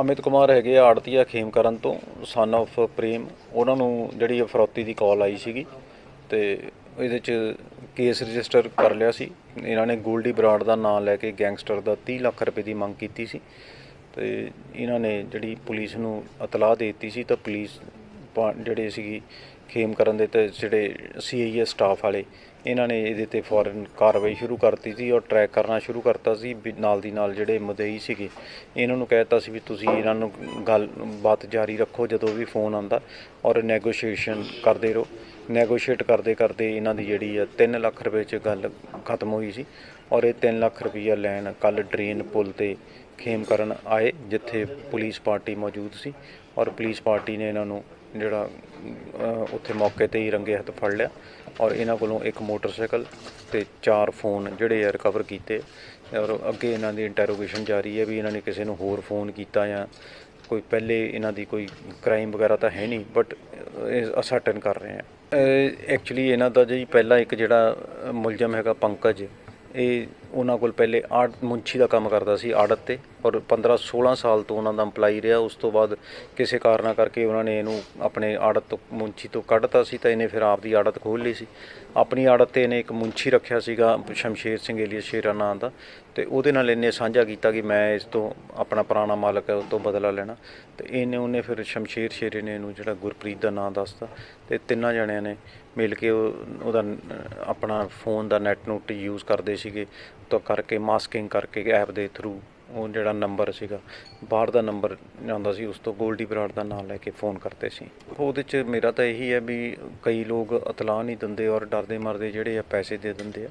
ਅਮਿਤ ਕੁਮਾਰ ਹੈਗੇ ਆ ਆੜਤੀਆ ਖੇਮਕਰਨ ਤੋਂ ਸਨ of ਪ੍ਰੇਮ, ਉਹਨਾਂ ਨੂੰ ਜਿਹੜੀ ਇਹ ਦੀ ਕਾਲ ਆਈ ਸੀਗੀ ਤੇ ਇਹਦੇ ਚ ਕੇਸ ਰਜਿਸਟਰ ਕਰ ਲਿਆ ਸੀ। ਇਹਨਾਂ ਨੇ ਗੋਲਡੀ ਬਰਾੜ ਦਾ ਨਾਮ ਲੈ ਕੇ ਗੈਂਗਸਟਰ ਦਾ 30 ਲੱਖ ਰੁਪਏ ਦੀ ਮੰਗ ਕੀਤੀ ਸੀ ਤੇ ਇਹਨਾਂ ਨੇ ਜਿਹੜੀ ਪੁਲਿਸ ਨੂੰ ਇਤਲਾਹ ਦੇ ਦਿੱਤੀ ਸੀ ਤਾਂ ਪੁਲਿਸ ਜਿਹੜੇ ਸੀਗੀ ਖੇਮ ਕਰਨ ਦੇ ਤੇ ਜਿਹੜੇ ਸੀਆਈਏ ਸਟਾਫ ਵਾਲੇ, ਇਹਨਾਂ ਨੇ ਇਹਦੇ ਤੇ ਫੌਰਨ ਕਾਰਵਾਈ ਸ਼ੁਰੂ ਕਰਤੀ ਸੀ ਔਰ ਟਰੈਕ ਕਰਨਾ ਸ਼ੁਰੂ ਕਰਤਾ ਸੀ ਵੀ ਨਾਲ ਦੀ ਨਾਲ ਜਿਹੜੇ ਮਦਈ ਸੀਗੇ, ਇਹਨਾਂ ਨੂੰ ਕਹਿਤਾ ਸੀ ਵੀ ਤੁਸੀਂ ਇਹਨਾਂ ਨੂੰ ਗੱਲ, ਬਾਤ ਜਾਰੀ ਰੱਖੋ ਜਦੋਂ ਵੀ ਫੋਨ ਆਉਂਦਾ ਔਰ ਨੈਗੋਸ਼ੀਏਸ਼ਨ ਕਰਦੇ ਰਹੋ। ਨੈਗੋਸ਼ੀਏਟ ਕਰਦੇ ਕਰਦੇ ਇਹਨਾਂ ਦੀ ਜਿਹੜੀ ਆ 3 ਲੱਖ ਰੁਪਏ 'ਚ ਗੱਲ ਖਤਮ ਹੋਈ ਸੀ ਔਰ ਇਹ 3 ਲੱਖ ਰੁਪਈਆ ਲੈਣ ਕੱਲ ਡਰੇਨ ਪੁਲ ਤੇ ਖੇਮ ਕਰਨ ਆਏ, ਜਿੱਥੇ ਪੁਲਿਸ ਪਾਰਟੀ ਮੌਜੂਦ ਸੀ ਔਰ ਪੁਲਿਸ ਪਾਰਟੀ ਨੇ ਇਹਨਾਂ ਨੂੰ ਜਿਹੜਾ ਉੱਥੇ ਮੌਕੇ ਤੇ ਹੀ ਰੰਗੇ ਹੱਥ ਫੜ ਲਿਆ ਔਰ ਇਹਨਾਂ ਕੋਲੋਂ ਇੱਕ ਮੋਟਰਸਾਈਕਲ ਤੇ ਚਾਰ ਫੋਨ ਜਿਹੜੇ ਆ ਰਿਕਵਰ ਕੀਤੇ ਔਰ ਅੱਗੇ ਇਹਨਾਂ ਦੀ ਇੰਟਰੋਗੇਸ਼ਨ ਜਾਰੀ ਹੈ ਵੀ ਇਹਨਾਂ ਨੇ ਕਿਸੇ ਨੂੰ ਹੋਰ ਫੋਨ ਕੀਤਾ ਜਾਂ ਕੋਈ ਪਹਿਲੇ ਇਹਨਾਂ ਦੀ ਕੋਈ ਕ੍ਰਾਈਮ ਵਗੈਰਾ ਤਾਂ ਹੈ ਨਹੀਂ ਬਟ ਇਹ ਅਸਰਟਨ ਕਰ ਰਹੇ ਆ ਐਕਚੁਅਲੀ ਇਹਨਾਂ ਦਾ ਜੀ ਪਹਿਲਾ ਇੱਕ ਜਿਹੜਾ ਮੁਲਜ਼ਮ ਹੈਗਾ ਪੰਕਜ, ਇਹ ਉਹਨਾਂ ਕੋਲ ਪਹਿਲੇ ਆੜ ਮੁੰਚੀ ਦਾ ਕੰਮ ਕਰਦਾ ਸੀ ਆੜਤ ਤੇ, ਔਰ 15 16 ਸਾਲ ਤੋਂ ਉਹਨਾਂ ਦਾ EMPLOYE ਰਿਹਾ। ਉਸ ਤੋਂ ਬਾਅਦ ਕਿਸੇ ਕਾਰਨਾ ਕਰਕੇ ਉਹਨਾਂ ਨੇ ਇਹਨੂੰ ਆਪਣੇ ਆੜਤ ਤੋਂ ਮੁੰਚੀ ਤੋਂ ਕੱਢਤਾ ਸੀ ਤਾਂ ਇਹਨੇ ਫਿਰ ਆਪ ਦੀ ਆੜਤ ਖੋਲ੍ਹ ਲਈ ਸੀ। ਆਪਣੀ ਆੜਤ ਤੇ ਇਹਨੇ ਇੱਕ ਮੁੰਚੀ ਰੱਖਿਆ ਸੀਗਾ, ਸ਼ਮਸ਼ੇਰ ਸਿੰਘ ਏਲੀਆ ਸ਼ੇਰਾ ਨਾਂ ਦਾ। ਤੇ ਉਹਦੇ ਨਾਲ ਇਹਨੇ ਸਾਂਝਾ ਕੀਤਾ ਕਿ ਮੈਂ ਇਸ ਤੋਂ ਆਪਣਾ ਪੁਰਾਣਾ ਮਾਲਕ ਹੈ, ਉਸ ਤੋਂ ਬਦਲਾ ਲੈਣਾ। ਤੇ ਇਹਨੇ, ਉਹਨੇ ਫਿਰ ਸ਼ਮਸ਼ੇਰ ਸ਼ੇਰੇ ਨੇ ਇਹਨੂੰ ਜਿਹੜਾ ਗੁਰਪ੍ਰੀਤ ਦਾ ਨਾਂ ਦੱਸਤਾ। ਤੇ ਤਿੰਨਾਂ ਜਣਿਆਂ ਨੇ ਮਿਲ ਕੇ ਉਹ- ਉਹਦਾ ਆਪਣਾ ਫੋਨ ਦਾ ਨੈਟ ਨੂਟ ਯੂਜ਼ ਕਰਦੇ ਸੀਗੇ। ਤਾਂ ਕਰਕੇ ਮਾਸਕਿੰਗ ਕਰਕੇ ਐਪ ਦੇ ਥਰੂ ਉਹ ਜਿਹੜਾ ਨੰਬਰ ਸੀਗਾ, ਬਾਹਰ ਦਾ ਨੰਬਰ ਜਾਂਦਾ ਸੀ, ਉਸ ਤੋਂ ਗੋਲਡੀ ਬਰਾੜ ਦਾ ਨਾਮ ਲੈ ਕੇ ਫੋਨ ਕਰਦੇ ਸੀ। ਉਹਦੇ 'ਚ ਮੇਰਾ ਤਾਂ ਇਹੀ ਹੈ ਵੀ ਕਈ ਲੋਕ ਇਤਲਾਹ ਨਹੀਂ ਦਿੰਦੇ ਔਰ ਡਰਦੇ ਮਰਦੇ ਜਿਹੜੇ ਆ ਪੈਸੇ ਦੇ ਦਿੰਦੇ ਆ,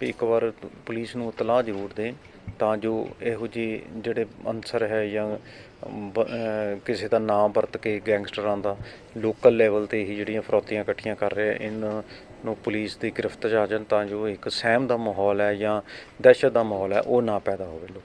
ਵੀ ਇੱਕ ਵਾਰ ਪੁਲਿਸ ਨੂੰ ਇਤਲਾਹ ਜ਼ਰੂਰ ਦੇਣ। ਤਾਂ ਜੋ ਇਹੋ ਜਿਹੇ ਜਿਹੜੇ ਅਨਸਰ ਹੈ ਜਾਂ ਕਿਸੇ ਦਾ ਨਾਮ ਵਰਤ ਕੇ ਗੈਂਗਸਟਰਾਂ ਦਾ ਲੋਕਲ ਲੈਵਲ ਤੇ ਹੀ ਜਿਹੜੀਆਂ ਫਰੌਤੀਆਂ ਇਕੱਠੀਆਂ ਕਰ ਰਿਹਾ ਇਹਨਾਂ ਨੂੰ ਪੁਲਿਸ ਦੀ ਗ੍ਰਿਫਤ 'ਚ ਆ ਜਾਣ ਤਾਂ ਜੋ ਇੱਕ ਸਹਿਮ ਦਾ ਮਾਹੌਲ ਹੈ ਜਾਂ ਦਹਿਸ਼ਤ ਦਾ ਮਾਹੌਲ ਹੈ, ਉਹ ਨਾ ਪੈਦਾ ਹੋਵੇ ਲੋਕ